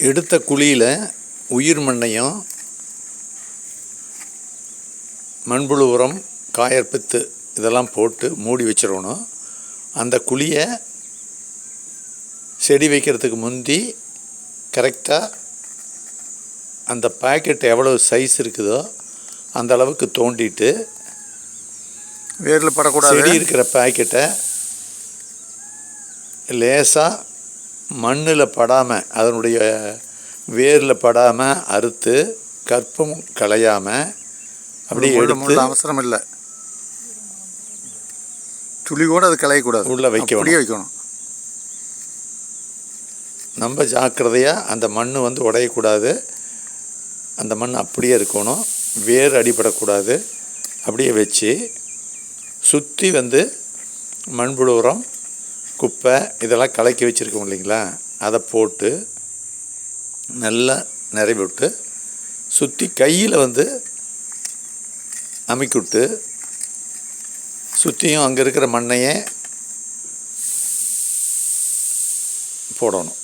எடுத்த குழியில் உயிர் மண்ணையும் மண்புழு உரம் காயற்பித்து இதெல்லாம் போட்டு மூடி வச்சிடணும் அந்த குழியை செடி வைக்கிறதுக்கு முந்தி கரெக்டாக அந்த பாக்கெட் எவ்வளோ சைஸ் இருக்குதோ அந்த அளவுக்கு தோண்டிட்டு வேரில் படக்கூடாது. செடி இருக்கிற பாக்கெட்டை லேசாக மண்ணில் படாமல் அதனுடைய வேரில் படாமல் அறுத்து கற்பம் களையாமல் அப்படியே எடுத்து அவசரம் இல்லை துளி கூட அது களையக்கூடாது. உள்ள வைக்கணும். அப்படியே வைக்கணும். நம்ம ஜாக்கிரதையாக அந்த மண் வந்து உடையக்கூடாது. அந்த மண் அப்படியே இருக்கணும். வேர் அடிபடக்கூடாது. அப்படியே வச்சு சுற்றி வந்து மண்புழு உரம் குப்பை இதெல்லாம் கலக்கி வச்சுருக்கோம் இல்லைங்களா? அதை போட்டு நல்லா நிரவி விட்டு சுற்றி கையில் வந்து அமுக்கி விட்டு சுற்றியும் அங்கே இருக்கிற மண்ணையே போடணும்.